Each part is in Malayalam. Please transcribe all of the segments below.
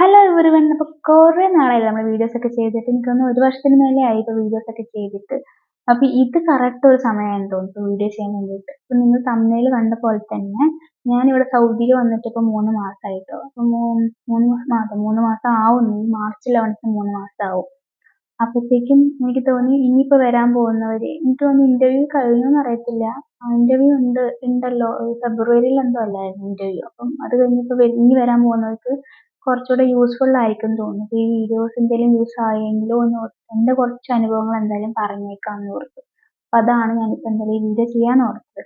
ഹലോ എവരിവൺ അപ്പോൾ കുറേ നാളായി നമ്മൾ വീഡിയോസ് ഒക്കെ ചെയ്തിട്ട്. എനിക്കൊന്ന് ഒരു വർഷത്തിന് മേലെ ആയി ഇപ്പോൾ വീഡിയോസ് ഒക്കെ ചെയ്തിട്ട്. അപ്പോൾ ഇത് കറക്റ്റ് ഒരു സമയമാണ് തോന്നുന്നു വീഡിയോ ചെയ്യാൻ വേണ്ടിയിട്ട്. അപ്പോൾ നിങ്ങൾ തമിഴിൽ കണ്ട പോലെ തന്നെ ഞാനിവിടെ സൗദിയിൽ വന്നിട്ട് ഇപ്പോൾ മൂന്ന് മാസമായിട്ടോ അപ്പോൾ മൂന്ന് മാസം മൂന്ന് മാസം ആവുന്നു. മാർച്ച് ലെവൻത്തിന് മൂന്ന് മാസം ആവും അപ്പോഴത്തേക്കും എനിക്ക് തോന്നി ഇനിയിപ്പോൾ വരാൻ പോകുന്നവർ എനിക്ക് തോന്നി ഇന്റർവ്യൂ കഴിഞ്ഞോന്ന് അറിയത്തില്ല. ഇന്റർവ്യൂ ഉണ്ട് ഉണ്ടല്ലോ. ഫെബ്രുവരിയിൽ എന്തോ അല്ലായിരുന്നു ഇന്റർവ്യൂ അപ്പം അത് കഴിഞ്ഞിപ്പോൾ ഇനി വരാൻ പോകുന്നവർക്ക് കുറച്ചുകൂടെ യൂസ്ഫുൾ ആയിരിക്കും തോന്നുന്നു. ഈ വീഡിയോസ് എന്തെങ്കിലും യൂസ് ആയെങ്കിലോ എന്ന് എന്റെ കുറച്ച് അനുഭവങ്ങൾ എന്തായാലും പറഞ്ഞേക്കാമെന്ന് ഓർത്തു. അപ്പം അതാണ് ഞാനിപ്പോൾ എന്തായാലും ഈ വീഡിയോ ചെയ്യാൻ ഓർത്തത്.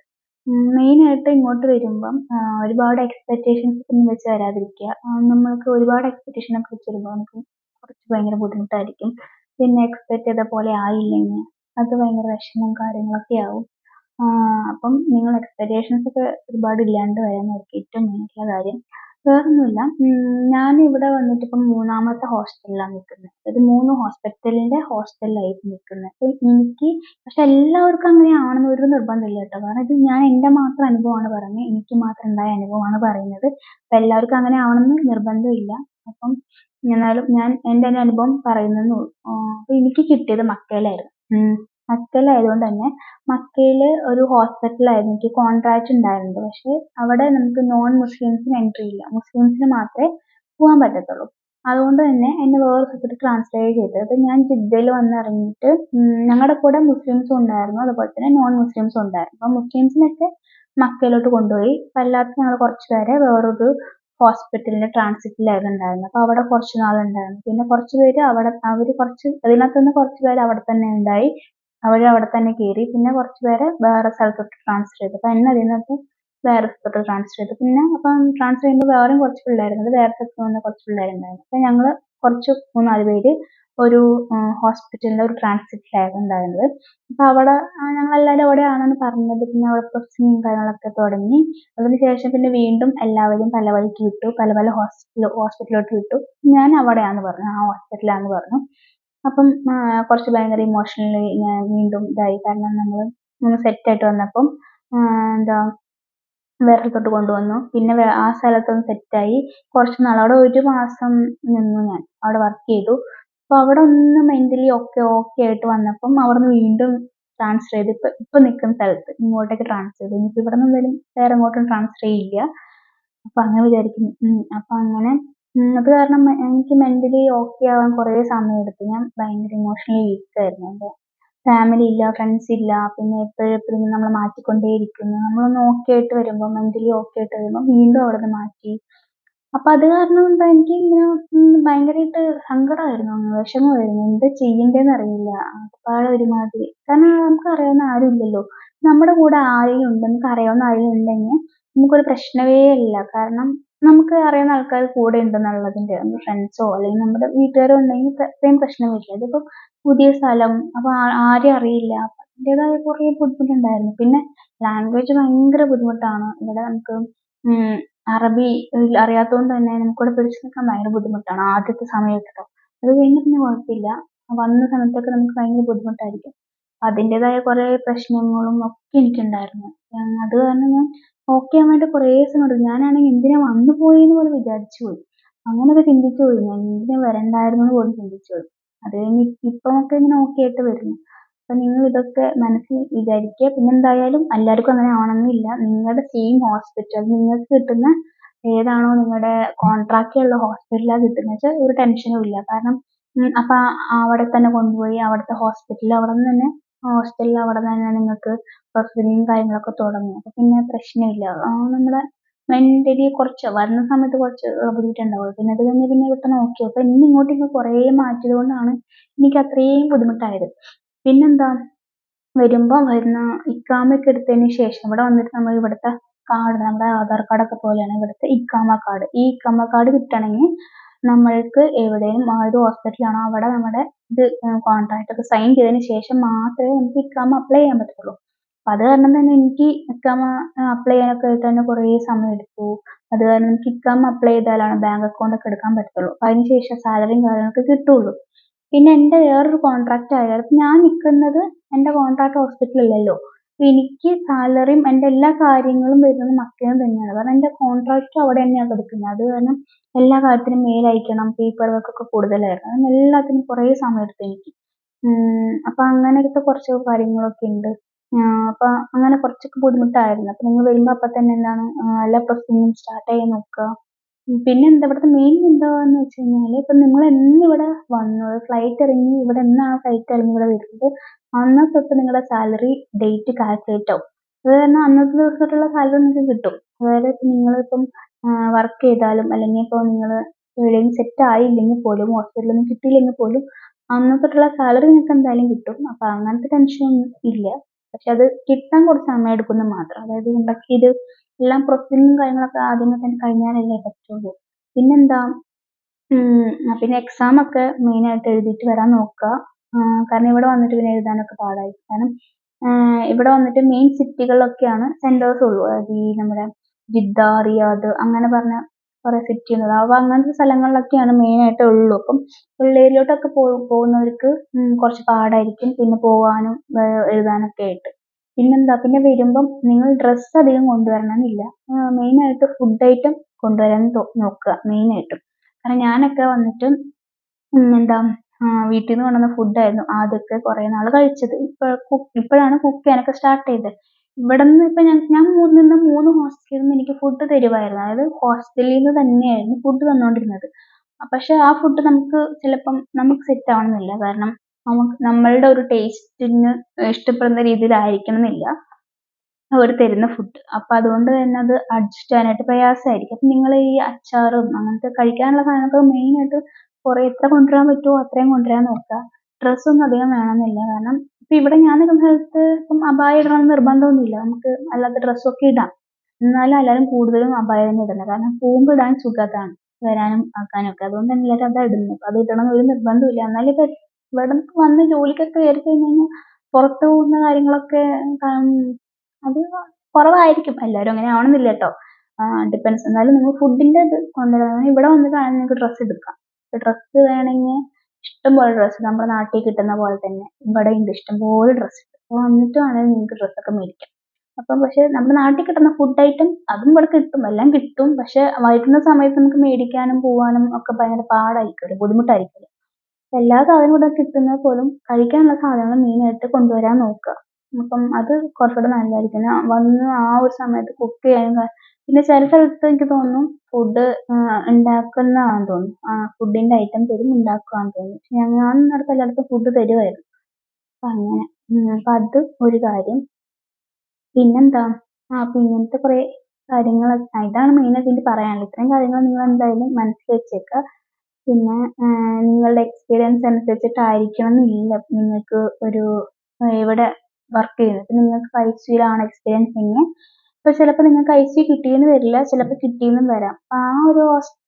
മെയിനായിട്ട് ഇങ്ങോട്ട് വരുമ്പം ഒരുപാട് എക്സ്പെക്റ്റേഷൻസ് ഒന്നും വെച്ച് വരാതിരിക്കുക. നമ്മൾക്ക് ഒരുപാട് എക്സ്പെക്റ്റേഷൻ ഒക്കെ വെച്ച് വരുമ്പോൾ നമുക്ക് കുറച്ച് ഭയങ്കര ബുദ്ധിമുട്ടായിരിക്കും. പിന്നെ എക്സ്പെക്റ്റ് ചെയ്ത പോലെ ആയില്ലെങ്കിൽ അത് ഭയങ്കര വിഷമവും കാര്യങ്ങളൊക്കെ ആവും. അപ്പം നിങ്ങൾ എക്സ്പെക്റ്റേഷൻസ് ഒക്കെ ഒരുപാട് ഇല്ലാണ്ട് വരാനായിരിക്കും ഏറ്റവും മെയിനായിട്ടുള്ള കാര്യം. വേറൊന്നുമില്ല. ഞാൻ ഇവിടെ വന്നിട്ട് ഇപ്പം മൂന്നാമത്തെ ഹോസ്റ്റലിലാണ് നിൽക്കുന്നത്. അതായത് മൂന്ന് ഹോസ്പിറ്റലിന്റെ ഹോസ്റ്റലിലായിട്ട് നിൽക്കുന്നത്. എനിക്ക് പക്ഷെ എല്ലാവർക്കും അങ്ങനെ ആവണമെന്ന് ഒരു നിർബന്ധമില്ല കേട്ടോ. കാരണം ഇത് ഞാൻ എന്റെ മാത്രം അനുഭവമാണ് പറയുന്നത്. എനിക്ക് മാത്രം ഉണ്ടായ അനുഭവമാണ് പറയുന്നത്. അപ്പം എല്ലാവർക്കും അങ്ങനെ ആവണമെന്ന് നിർബന്ധമില്ല. അപ്പം എന്നാലും ഞാൻ എന്റെ ഒരു അനുഭവം പറയുന്നതെന്ന് അപ്പം എനിക്ക് കിട്ടിയത് മക്കയിലായിരുന്നു മക്കയിലായതുകൊണ്ട് തന്നെ മക്കയിൽ ഒരു ഹോസ്പിറ്റലായിരുന്നു എനിക്ക് കോൺട്രാക്റ്റ് ഉണ്ടായിരുന്നത്. പക്ഷേ അവിടെ നമുക്ക് നോൺ മുസ്ലിംസിന് എൻട്രി ഇല്ല. മുസ്ലിംസിന് മാത്രമേ പോകാൻ പറ്റത്തുള്ളൂ. അതുകൊണ്ട് തന്നെ എന്നെ വേറെ സ്ഥലത്തോട്ട് ട്രാൻസ്ഫർ ചെയ്തത് അപ്പം ഞാൻ ജിദ്ദയിൽ വന്നിറങ്ങിയിട്ട് ഞങ്ങളുടെ കൂടെ മുസ്ലിംസും ഉണ്ടായിരുന്നു. അതുപോലെ തന്നെ നോൺ മുസ്ലിംസും ഉണ്ടായിരുന്നു. അപ്പം മുസ്ലിംസിനൊക്കെ മക്കയിലോട്ട് കൊണ്ടുപോയി. അല്ലാത്ത ഞങ്ങൾ കുറച്ച് പേരെ വേറൊരു ഹോസ്പിറ്റലിന്റെ ട്രാൻസിറ്റിലായിരുന്നു ഉണ്ടായിരുന്നത്. അപ്പോൾ അവിടെ കുറച്ച് നാളുണ്ടായിരുന്നു. പിന്നെ കുറച്ച് പേര് അവിടെ അവർ കുറച്ച് അതിനകത്ത് നിന്ന് കുറച്ച് പേര് അവിടെ തന്നെ ഉണ്ടായി. അവർ അവിടെ തന്നെ കയറി പിന്നെ കുറച്ച് പേരെ വേറെ സ്ഥലത്തോട്ട് ട്രാൻസ്ഫർ ചെയ്തു. അപ്പം എന്നെ നിന്നൊക്കെ വേറെ സ്ഥലത്തോട്ട് ട്രാൻസ്ഫർ ചെയ്തു. പിന്നെ അപ്പം ട്രാൻസ്ഫർ ചെയ്യുമ്പോൾ വേറെയും കുറച്ച് പിള്ളേരുണ്ട്. വേറെ സ്ഥലത്ത് നിന്ന് കുറച്ച് പിള്ളേരുണ്ടായിരുന്നു. അപ്പം ഞങ്ങൾ കുറച്ച് മൂന്നാൽ പേര് ഒരു ഹോസ്പിറ്റലിന്റെ ഒരു ട്രാൻസിറ്റിലായിരുന്നു ഉണ്ടായിരുന്നത്. അപ്പോൾ അവിടെ ഞങ്ങളെല്ലാവരും അവിടെയാണെന്ന് പറഞ്ഞത്. പിന്നെ അവിടെ പ്രൊസസിങ്ങും കാര്യങ്ങളൊക്കെ തുടങ്ങി. അതിനുശേഷം പിന്നെ വീണ്ടും എല്ലാവരും പല വഴിക്ക് വിട്ടു. പല പല ഹോസ്പിറ്റലിലോട്ട് വിട്ടു. ഞാൻ അവിടെയാണെന്ന് പറഞ്ഞു. ആ ഹോസ്പിറ്റലാണെന്ന് പറഞ്ഞു. അപ്പം കുറച്ച് ഭയങ്കര ഇമോഷണലി ഞാൻ വീണ്ടും ഇതായി. കാരണം നമ്മൾ ഒന്ന് സെറ്റായിട്ട് വന്നപ്പം എന്താ വേറെ സ്ഥലത്തോട്ട് കൊണ്ടുവന്നു. പിന്നെ ആ സ്ഥലത്തൊന്ന് സെറ്റായി കുറച്ച് നാൾ അവിടെ ഒരു മാസം നിന്നു ഞാൻ. അവിടെ വർക്ക് ചെയ്തു. അപ്പോൾ അവിടെ ഒന്ന് മെന്റലി ഒക്കെ ഓക്കെ ആയിട്ട് വന്നപ്പം അവിടുന്ന് വീണ്ടും ട്രാൻസ്ഫർ ചെയ്ത്. ഇപ്പം ഇപ്പം നിൽക്കുന്ന സ്ഥലത്ത് ഇങ്ങോട്ടേക്ക് ട്രാൻസ്ഫർ ചെയ്തു. ഇനിയിപ്പോൾ ഇവിടെ നിന്ന് എന്തായാലും വേറെ എങ്ങോട്ടും ട്രാൻസ്ഫർ ചെയ്യില്ല. അപ്പം അങ്ങനെ വിചാരിക്കുന്നു. അപ്പം അങ്ങനെ അത് കാരണം എനിക്ക് മെന്റലി ഓക്കെ ആവാൻ കുറേ സമയം എടുത്തു ഞാൻ ഭയങ്കര ഇമോഷണലി വീക്ക് ആയിരുന്നു. എന്റെ ഫാമിലി ഇല്ല ഫ്രണ്ട്സ് ഇല്ല. പിന്നെ എപ്പോഴും എപ്പോഴും നമ്മളെ മാറ്റിക്കൊണ്ടേയിരിക്കുന്നു. നമ്മളൊന്ന് ഓക്കെ ആയിട്ട് വരുമ്പോൾ മെന്റലി ഓക്കെ ആയിട്ട് വരുമ്പോൾ വീണ്ടും അവിടുന്ന് മാറ്റി. അപ്പം അത് കാരണം എന്താ എനിക്ക് ഇങ്ങനെ ഭയങ്കരമായിട്ട് സങ്കടമായിരുന്നു വിഷമമായിരുന്നു. എന്താ ചെയ്യണ്ടേന്ന് അറിയില്ല. അപ്പാടെ ഒരുമാതിരി. കാരണം നമുക്ക് അറിയാവുന്ന ആരും ഇല്ലല്ലോ. നമ്മുടെ കൂടെ ആരെങ്കിലും ഉണ്ട് നമുക്ക് അറിയാവുന്ന ആരെങ്കിലും ഉണ്ടെങ്കിൽ നമുക്കൊരു പ്രശ്നമേ അല്ല. കാരണം നമുക്ക് അറിയുന്ന ആൾക്കാർ കൂടെ ഉണ്ടെന്നുള്ളതിന്റെ നമ്മുടെ ഫ്രണ്ട്സോ അല്ലെങ്കിൽ നമ്മുടെ വീട്ടുകാരോ ഉണ്ടെങ്കിൽ അത്രയും പ്രശ്നം വരില്ല. ഇതിപ്പോൾ പുതിയ സ്ഥലം അപ്പോൾ ആരെയും അറിയില്ല. അതിന്റെതായ കുറേ ബുദ്ധിമുട്ടുണ്ടായിരുന്നു. പിന്നെ ലാംഗ്വേജ് ഭയങ്കര ബുദ്ധിമുട്ടാണ്. ഇവിടെ നമുക്ക് അറബി അറിയാത്തതുകൊണ്ട് തന്നെ നമുക്കിവിടെ പിടിച്ചു നിൽക്കാൻ ഭയങ്കര ബുദ്ധിമുട്ടാണ് ആദ്യത്തെ സമയത്തൊക്കെ. അത് കഴിഞ്ഞ് പിന്നെ കുഴപ്പമില്ല. വന്ന സമയത്തൊക്കെ നമുക്ക് ഭയങ്കര ബുദ്ധിമുട്ടായിരിക്കും. അതിന്റെതായ കുറേ പ്രശ്നങ്ങളും ഒക്കെ എനിക്കുണ്ടായിരുന്നു. അത് കാരണം ഞാൻ ഓക്കെ ആവാൻ വേണ്ടി കുറേ സമയം എടുത്തു ഞാനാണെങ്കിൽ എന്തിനാ വന്നു പോയെന്ന് പോലും വിചാരിച്ചു പോയി. അങ്ങനെയൊക്കെ ചിന്തിച്ചു പോയി. ഞാൻ എന്തിനാ വരണ്ടായിരുന്നു എന്ന് പോലും ചിന്തിച്ചു പോയി. അത് കഴിഞ്ഞ് ഇപ്പോഴൊക്കെ ഇങ്ങനെ ഓക്കെ ആയിട്ട് വരുന്നു. അപ്പം നിങ്ങൾ ഇതൊക്കെ മനസ്സിൽ വിചാരിക്കുക. പിന്നെ എന്തായാലും എല്ലാവർക്കും അങ്ങനെ ആവണമെന്നില്ല. നിങ്ങളുടെ സെയിം ഹോസ്പിറ്റൽ നിങ്ങൾക്ക് കിട്ടുന്ന ഏതാണോ നിങ്ങളുടെ കോൺട്രാക്റ്റിലുള്ള ഹോസ്പിറ്റലാണ് കിട്ടുന്നത് വെച്ചാൽ ഒരു ടെൻഷനും ഇല്ല. കാരണം അപ്പം അവിടെ തന്നെ കൊണ്ടുപോയി അവിടുത്തെ ഹോസ്പിറ്റലിൽ അവിടെ നിന്ന് തന്നെ ഹോസ്റ്റലിൽ അവിടെ തന്നെ നിങ്ങൾക്ക് പ്രൊസീജിങ്ങും കാര്യങ്ങളൊക്കെ തുടങ്ങും. അപ്പം പിന്നെ പ്രശ്നമില്ല. നമ്മുടെ മെന്റലി കുറച്ച് വരുന്ന സമയത്ത് കുറച്ച് ബുദ്ധിമുട്ടുണ്ടാവുള്ളൂ. പിന്നെ അത് കഴിഞ്ഞ് പിന്നെ പെട്ടെന്ന് നോക്കി. അപ്പം എന്നെ ഇങ്ങോട്ട് ഇങ്ങനെ കുറേ മാറ്റിയത് കൊണ്ടാണ് എനിക്ക് അത്രയും ബുദ്ധിമുട്ടായത്. പിന്നെന്താ? വരുമ്പോൾ വരുന്ന ഇക്കാമയൊക്കെ എടുത്തതിന് ശേഷം ഇവിടെ വന്നിട്ട് നമ്മൾ ഇവിടുത്തെ കാർഡ് നമ്മുടെ ആധാർ കാർഡൊക്കെ പോലെയാണ് ഇവിടുത്തെ ഇക്കാമ കാർഡ് ഈ ഇക്കാമ കാർഡ് കിട്ടണമെങ്കിൽ നമ്മൾക്ക് എവിടെയും ഏത് ഹോസ്പിറ്റലാണോ അവിടെ നമ്മുടെ ഇത് കോൺട്രാക്ട് ഒക്കെ സൈൻ ചെയ്തതിന് ശേഷം മാത്രമേ നമുക്ക് ഇക്കാമ അപ്ലൈ ചെയ്യാൻ പറ്റത്തുള്ളൂ. അപ്പം അത് കാരണം തന്നെ എനിക്ക് ഇക്കാമ അപ്ലൈ ചെയ്യാനൊക്കെ ആയിട്ട് തന്നെ കുറേ സമയം എടുത്തു. അത് കാരണം എനിക്ക് ഇക്കാമ അപ്ലൈ ചെയ്താലാണ് ബാങ്ക് അക്കൗണ്ട് ഒക്കെ എടുക്കാൻ പറ്റത്തുള്ളൂ. അപ്പം അതിന് ശേഷം സാലറിയും കാര്യങ്ങളൊക്കെ കിട്ടുള്ളൂ. പിന്നെ എന്റെ വേറൊരു കോൺട്രാക്റ്റ് ആയാലും ഞാൻ നിൽക്കുന്നത് എന്റെ കോൺട്രാക്ട് ഹോസ്പിറ്റലല്ലല്ലോ എനിക്ക് സാലറിയും എന്റെ എല്ലാ കാര്യങ്ങളും വരുന്നത് മക്കയിൽ തന്നെയാണ്. കാരണം എന്റെ കോൺട്രാക്റ്റും അവിടെ തന്നെയാണ് കിടക്കുന്നത്. അത് കാരണം എല്ലാ കാര്യത്തിനും മെയിൽ അയക്കണം പേപ്പർ വർക്കൊക്കെ കൂടുതലായിരുന്നു. അങ്ങനെ എല്ലാത്തിനും കുറേ സമയം എടുത്തു എനിക്ക്. അപ്പൊ അങ്ങനത്തെ കുറച്ച് കാര്യങ്ങളൊക്കെ ഉണ്ട്. അപ്പോൾ അങ്ങനെ കുറച്ചൊക്കെ ബുദ്ധിമുട്ടായിരുന്നു. അപ്പോൾ നിങ്ങൾ വരുമ്പോൾ അപ്പം തന്നെ എന്താണ് എല്ലാ പ്രൊസീജിയറും സ്റ്റാർട്ട് ചെയ്യാൻ നോക്കുക. പിന്നെ എന്താ ഇവിടുത്തെ മെയിൻ എന്താന്ന് വെച്ച് കഴിഞ്ഞാൽ ഇപ്പം നിങ്ങൾ എന്ന് ഇവിടെ വന്നു ഫ്ലൈറ്റ് ഇറങ്ങി ഇവിടെ എന്നാണ് ഫ്ലൈറ്റ് ഇറങ്ങി ഇവിടെ വരുന്നത് അന്ന് തൊട്ട് നിങ്ങളുടെ സാലറി ഡേറ്റ് കാൽക്കുലേറ്റ് ആവും. അത് കാരണം അന്നത്തെ ദിവസം സാലറി നിങ്ങൾക്ക് കിട്ടും. അതായത് ഇപ്പം നിങ്ങളിപ്പം വർക്ക് ചെയ്താലും അല്ലെങ്കിൽ ഇപ്പോൾ നിങ്ങൾ എവിടെയും സെറ്റ് ആയില്ലെങ്കിൽ പോലും ഹോസ്പിറ്റലൊന്നും കിട്ടിയില്ലെങ്കിൽ പോലും അന്ന് തൊട്ടുള്ള സാലറി നിങ്ങൾക്ക് എന്തായാലും കിട്ടും. അപ്പോൾ അങ്ങനത്തെ ടെൻഷൻ ഇല്ല. പക്ഷെ അത് കിട്ടാൻ കുറച്ച് സമയം എടുക്കുമെന്ന് മാത്രം. അതായത് ഉണ്ടാക്കിയത് എല്ലാം പ്രൊസീജിയറും കാര്യങ്ങളൊക്കെ ആദ്യമേ തന്നെ കഴിഞ്ഞാലല്ലേ പറ്റുള്ളൂ. പിന്നെന്താ? പിന്നെ എക്സാം ഒക്കെ മെയിൻ ആയിട്ട് എഴുതിയിട്ട് വരാൻ നോക്കുക. കാരണം ഇവിടെ വന്നിട്ട് പിന്നെ എഴുതാനൊക്കെ പാടായിരിക്കും കാരണം ഇവിടെ വന്നിട്ട് മെയിൻ സിറ്റികളിലൊക്കെയാണ് സെന്റേഴ്സ് ഉള്ളൂ. അതായത് ഈ നമ്മുടെ ജിദ്ദ റിയാദ് അങ്ങനെ പറഞ്ഞ കുറേ സിറ്റി ഉണ്ട് അപ്പോൾ അങ്ങനത്തെ സ്ഥലങ്ങളിലൊക്കെയാണ് മെയിനായിട്ട് ഉള്ളൂ. അപ്പം പോ പോകുന്നവർക്ക് കുറച്ച് പാടായിരിക്കും. പിന്നെ പോകാനും എഴുതാനൊക്കെ ആയിട്ട്. പിന്നെന്താ? പിന്നെ വരുമ്പം നിങ്ങൾ ഡ്രസ്സ് അധികം കൊണ്ടുവരണമെന്നില്ല. മെയിനായിട്ട് ഫുഡ് ഐറ്റം കൊണ്ടുവരാൻ നോക്കുക. മെയിനായിട്ടും കാരണം ഞാനൊക്കെ വന്നിട്ട് എന്താ വീട്ടിൽ നിന്ന് കൊണ്ടുവന്ന ഫുഡായിരുന്നു ആദ്യമൊക്കെ കുറേ നാൾ കഴിച്ചത്. ഇപ്പോൾ ഇപ്പോഴാണ് കുക്ക് ചെയ്യാനൊക്കെ സ്റ്റാർട്ട് ചെയ്തത്. ഇവിടെ നിന്ന് ഇപ്പം ഞാൻ ഞാൻ നിന്ന മൂന്ന് ഹോസ്റ്റലിൽ നിന്ന് എനിക്ക് ഫുഡ് തരുമായിരുന്നു അതായത് ഹോസ്റ്റലിൽ നിന്ന് തന്നെയായിരുന്നു ഫുഡ് തന്നുകൊണ്ടിരുന്നത് പക്ഷെ ആ ഫുഡ് നമുക്ക് ചിലപ്പം നമുക്ക് സെറ്റ് ആവണമെന്നില്ല. കാരണം നമുക്ക് നമ്മളുടെ ഒരു ടേസ്റ്റിന് ഇഷ്ടപ്പെടുന്ന രീതിയിലായിരിക്കണം എന്നില്ല അവർ തരുന്ന ഫുഡ് അപ്പം അതുകൊണ്ട് തന്നെ അത് അഡ്ജസ്റ്റ് ചെയ്യാനായിട്ട് പ്രയാസമായിരിക്കും. അപ്പം നിങ്ങൾ ഈ അച്ചാറും അങ്ങനത്തെ കഴിക്കാനുള്ള സാധനങ്ങൾ മെയിനായിട്ട് കുറേ എത്ര കൊണ്ടുവരാൻ പറ്റുമോ അത്രയും കൊണ്ടുവരാൻ നോക്കുക. ഡ്രസ്സൊന്നും അധികം വേണമെന്നില്ല. കാരണം ഇപ്പം ഇവിടെ ഞാൻ നിൽക്കുന്ന സ്ഥലത്ത് ഇപ്പം അബായ ഇടണമെന്ന് നിർബന്ധമൊന്നുമില്ല. നമുക്ക് അല്ലാത്ത ഡ്രസ്സൊക്കെ ഇടാം. എന്നാലും എല്ലാവരും കൂടുതലും അബായ തന്നെ ഇടുന്നത് കാരണം പോകുമ്പോൾ ഇടാൻ സുഖത്താണ് വരാനും ആക്കാനും ഒക്കെ. അതുകൊണ്ട് തന്നെ എല്ലാവരും അതാ ഇടുന്നത് അത് ഇടണം ഒരു നിർബന്ധമില്ല. എന്നാലും ഇപ്പൊ ഇവിടെ വന്ന് ജോലിക്കൊക്കെ കയറി കഴിഞ്ഞ് കഴിഞ്ഞാൽ പുറത്ത് പോകുന്ന കാര്യങ്ങളൊക്കെ അത് കുറവായിരിക്കും. എല്ലാവരും അങ്ങനെ ആവണമെന്നില്ല കേട്ടോ. ഡിപ്പെൻസ് എന്നാലും നിങ്ങൾ ഫുഡിന്റെ ഇത് കൊണ്ടുവരാൻ ഇവിടെ വന്നിട്ടാണെങ്കിൽ നിങ്ങൾക്ക് ഡ്രസ്സ് എടുക്കാം. ഡ്രസ്സ് വേണമെങ്കിൽ ഇഷ്ടംപോലെ ഡ്രസ്സ് നമ്മുടെ നാട്ടിൽ കിട്ടുന്ന പോലെ തന്നെ ഇവിടെ ഉണ്ട്. ഇഷ്ടംപോലെ ഡ്രസ്സ് അപ്പോൾ വന്നിട്ട് വേണമെങ്കിൽ നിങ്ങൾക്ക് ഡ്രസ്സൊക്കെ മേടിക്കാം അപ്പം പക്ഷെ നമ്മുടെ നാട്ടിൽ കിട്ടുന്ന ഫുഡ് ഐറ്റം അതും ഇവിടെ കിട്ടും. എല്ലാം കിട്ടും. പക്ഷെ വൈകുന്ന സമയത്ത് നമുക്ക് മേടിക്കാനും പോവാനും ഒക്കെ ഭയങ്കര പാടായിരിക്കും. ബുദ്ധിമുട്ടായിരിക്കും. എല്ലാ സാധനവും ഇവിടെ കിട്ടുന്നത് പോലും കഴിക്കാനുള്ള സാധനങ്ങൾ മെയിനായിട്ട് കൊണ്ടുവരാൻ നോക്കുക. അപ്പം അത് കുറച്ചുകൂടെ നല്ലതായിരിക്കും. വന്ന് ആ ഒരു സമയത്ത് കുക്ക് ചെയ്യാനും പിന്നെ ചില സ്ഥലത്ത് എനിക്ക് തോന്നുന്നു ഫുഡ് ഉണ്ടാക്കുന്നതാണെന്ന് തോന്നുന്നു. ഫുഡിന്റെ ഐറ്റം തരും ഉണ്ടാക്കുകയാണെന്ന് തോന്നുന്നു. പക്ഷെ ഞാൻ നിന്നിടത്ത് എല്ലായിടത്തും ഫുഡ് തരുമായിരുന്നു അപ്പം അങ്ങനെ അപ്പം അത് ഒരു കാര്യം. പിന്നെന്താ? ആ പിന്നത്തെ കുറേ കാര്യങ്ങൾ ഇതാണ് മെയിനായിട്ട് എനിക്ക് പറയാനുള്ളത്. ഇത്രയും കാര്യങ്ങൾ നിങ്ങൾ എന്തായാലും മനസ്സിൽ വെച്ചേക്കുക. പിന്നെ നിങ്ങളുടെ എക്സ്പീരിയൻസ് അനുസരിച്ചിട്ടായിരിക്കണം എന്നില്ല നിങ്ങൾക്ക് ഒരു എവിടെ വർക്ക് ചെയ്യുന്നത്. നിങ്ങൾക്ക് ഐ സിയിലാണ് എക്സ്പീരിയൻസ് എങ്കിൽ ഇപ്പോൾ ചിലപ്പോൾ നിങ്ങൾക്ക് ഐ സി കിട്ടിയെന്ന് വരില്ല ചിലപ്പോൾ കിട്ടിയെന്നും വരാം. അപ്പൊ ആ ഒരു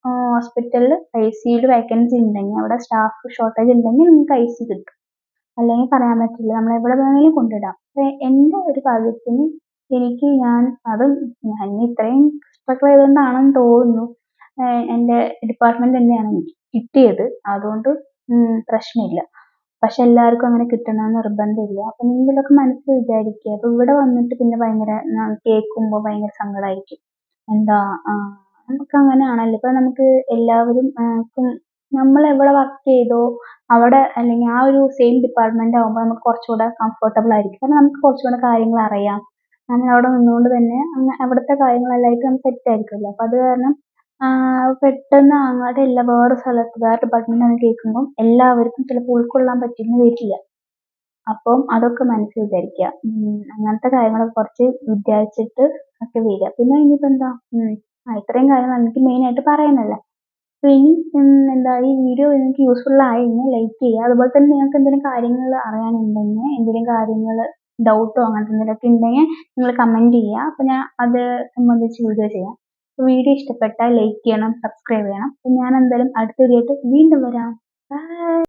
ഹോസ്പിറ്റലിൽ ഐ സിയിൽ വേക്കൻസി ഉണ്ടെങ്കിൽ അവിടെ സ്റ്റാഫ് ഷോർട്ടേജ് ഉണ്ടെങ്കിൽ നിങ്ങൾക്ക് ഐ സി കിട്ടും. അല്ലെങ്കിൽ പറയാൻ പറ്റില്ല നമ്മൾ എവിടെ വേണമെങ്കിലും കൊണ്ടിടാം അപ്പൊ എന്റെ ഒരു ഭാഗ്യത്തിന് എനിക്ക് ഞാൻ അത് ഞാൻ ഇത്രയും സ്ട്രഗിൾ ചെയ്തുകൊണ്ടാണെന്ന് തോന്നുന്നു. എന്റെ ഡിപ്പാർട്ട്മെന്റ് തന്നെയാണ് എനിക്ക് കിട്ടിയത്. അതുകൊണ്ട് പ്രശ്നമില്ല. പക്ഷെ എല്ലാവർക്കും അങ്ങനെ കിട്ടണമെന്ന് നിർബന്ധമില്ല. അപ്പം നിങ്ങൾ ഇതൊക്കെ മനസ്സിൽ വിചാരിക്കുക. അപ്പോൾ ഇവിടെ വന്നിട്ട് പിന്നെ ഭയങ്കര കേൾക്കുമ്പോൾ ഭയങ്കര സങ്കടമായിരിക്കും എന്താ നമുക്ക് അങ്ങനെ അങ്ങനെയാണല്ലോ. ഇപ്പം നമുക്ക് എല്ലാവരും നമ്മൾ എവിടെ വർക്ക് ചെയ്തോ അവിടെ അല്ലെങ്കിൽ ആ ഒരു സെയിം ഡിപ്പാർട്ട്മെന്റ് ആകുമ്പോൾ നമുക്ക് കുറച്ചുകൂടെ കംഫർട്ടബിൾ ആയിരിക്കും. കാരണം നമുക്ക് കുറച്ചുകൂടെ കാര്യങ്ങൾ അറിയാം. നമ്മൾ അവിടെ നിന്നുകൊണ്ട് തന്നെ അവിടുത്തെ കാര്യങ്ങളെല്ലാമായിട്ട് നമുക്ക് സെറ്റ് ആയിരിക്കുമല്ലോ. അപ്പം അത് കാരണം പെട്ടെന്ന് അങ്ങോട്ട് എല്ലാ വേറെ സ്ഥലത്ത് വേറെ ഡിപ്പാർട്ട്മെന്റ് ഡിപ്പാർട്ട്മെന്റാന്ന് കേൾക്കുമ്പോൾ എല്ലാവർക്കും ചിലപ്പോൾ ഉൾക്കൊള്ളാൻ പറ്റിയെന്ന് വരില്ല. അപ്പം അതൊക്കെ മനസ്സിൽ വിചാരിക്കുക. അങ്ങനത്തെ കാര്യങ്ങളൊക്കെ കുറച്ച് വിചാരിച്ചിട്ട് ഒക്കെ വരിക. പിന്നെ ഇനിയിപ്പോൾ എന്താ? ഇത്രയും കാര്യങ്ങൾ എനിക്ക് മെയിനായിട്ട് പറയാനുള്ളത് അപ്പോൾ ഇനി എന്താ ഈ വീഡിയോ നിങ്ങൾക്ക് യൂസ്ഫുൾ ആയെങ്കിൽ ലൈക്ക് ചെയ്യുക. അതുപോലെ തന്നെ നിങ്ങൾക്ക് എന്തെങ്കിലും കാര്യങ്ങൾ അറിയാനുണ്ടെങ്കിൽ എന്തെങ്കിലും കാര്യങ്ങൾ ഡൗട്ടോ അങ്ങനത്തെ എന്തെങ്കിലുമൊക്കെ ഉണ്ടെങ്കിൽ നിങ്ങൾ കമന്റ് ചെയ്യുക. അപ്പോൾ ഞാൻ അത് സംബന്ധിച്ച് വീഡിയോ ചെയ്യാം. വീഡിയോ ഇഷ്ടപ്പെട്ടാൽ ലൈക്ക് ചെയ്യണം സബ്സ്ക്രൈബ് ചെയ്യണം. ഞാൻ എന്തായാലും അടുത്ത വീഡിയോ വീണ്ടും വരാം. ബൈ